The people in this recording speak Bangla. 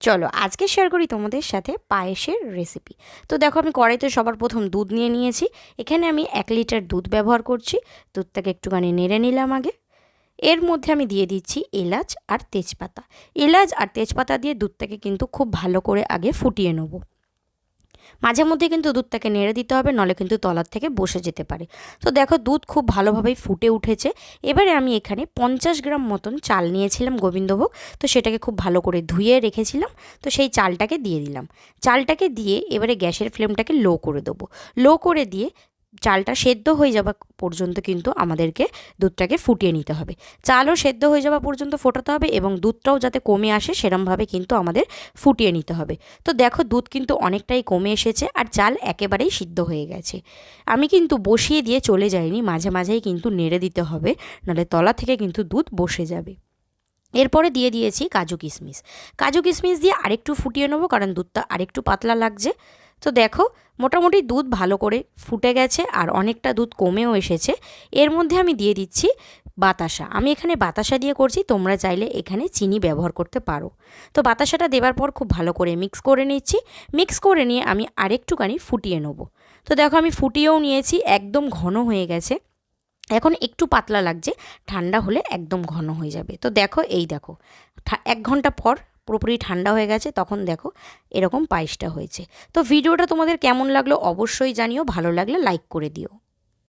চলো, আজকে শেয়ার করি তোমাদের সাথে পায়েসের রেসিপি তো দেখো, আমি কড়াইতে সবার প্রথম দুধ নিয়ে নিয়েছি। এখানে আমি এক লিটার দুধ ব্যবহার করছি। দুধটাকে একটুখানি নেড়ে নিলাম আগে। এর মধ্যে আমি দিয়ে দিচ্ছি এলাচ আর তেজপাতা। এলাচ আর তেজপাতা দিয়ে দুধটাকে কিন্তু খুব ভালো করে আগে ফুটিয়ে নেব। মাঝে মধ্যে কিন্তু দুধটাকে নেড়ে দিতে হবে, নলে কিন্তু তলার থেকে বসে যেতে পারে। তো দেখো দুধ খুব ভালোভাবেই ফুটে উঠেছে। এবারে আমি এখানে পঞ্চাশ গ্রাম মতন চাল নিয়েছিলাম গোবিন্দভোগ। তো সেটাকে খুব ভালো করে ধুয়ে রেখেছিলাম। তো সেই চালটাকে দিয়ে দিলাম। চালটাকে দিয়ে এবারে গ্যাসের ফ্লেমটাকে লো করে দেবো। লো করে দিয়ে চালটা সেদ্ধ হয়ে যাওয়া পর্যন্ত কিন্তু আমাদেরকে দুধটাকে ফুটিয়ে নিতে হবে। চালও সেদ্ধ হয়ে যাওয়া পর্যন্ত ফোটাতে হবে এবং দুধটাও যাতে কমে আসে সেরমভাবে কিন্তু আমাদের ফুটিয়ে নিতে হবে। তো দেখো দুধ কিন্তু অনেকটাই কমে এসেছে আর চাল একেবারেই সিদ্ধ হয়ে গেছে। আমি কিন্তু বসিয়ে দিয়ে চলে যাইনি, মাঝে মাঝেই কিন্তু নেড়ে দিতে হবে, নাহলে তলা থেকে কিন্তু দুধ বসে যাবে। এরপরে দিয়ে দিয়েছি কাজু কিশমিশ। কাজু কিশমিশ দিয়ে আরেকটু ফুটিয়ে নেব, কারণ দুধটা আরেকটু পাতলা লাগছে। তো দেখো, মোটামুটি দুধ ভালো করে ফুটে গেছে আর অনেকটা দুধ কমেও এসেছে। এর মধ্যে আমি দিয়ে দিচ্ছি বাতাসা। আমি এখানে বাতাসা দিয়ে করছি, তোমরা চাইলে এখানে চিনি ব্যবহার করতে পারো। তো বাতাসাটা দেবার পর খুব ভালো করে মিক্স করে নিচ্ছি। মিক্স করে নিয়ে আমি আরেকটুখানি ফুটিয়ে নেব। তো দেখো, আমি ফুটিয়েও নিয়েছি, একদম ঘন হয়ে গেছে। এখন একটু পাতলা লাগছে, ঠান্ডা হলে একদম ঘন হয়ে যাবে। তো দেখো, এই দেখো এক ঘণ্টা পর পুরোপুরি ঠান্ডা হয়ে গেছে, তখন দেখো এরকম পায়েসটা হয়েছে। তো ভিডিওটা তোমাদের কেমন লাগল অবশ্যই জানিও, ভালো লাগলে লাইক করে দিও।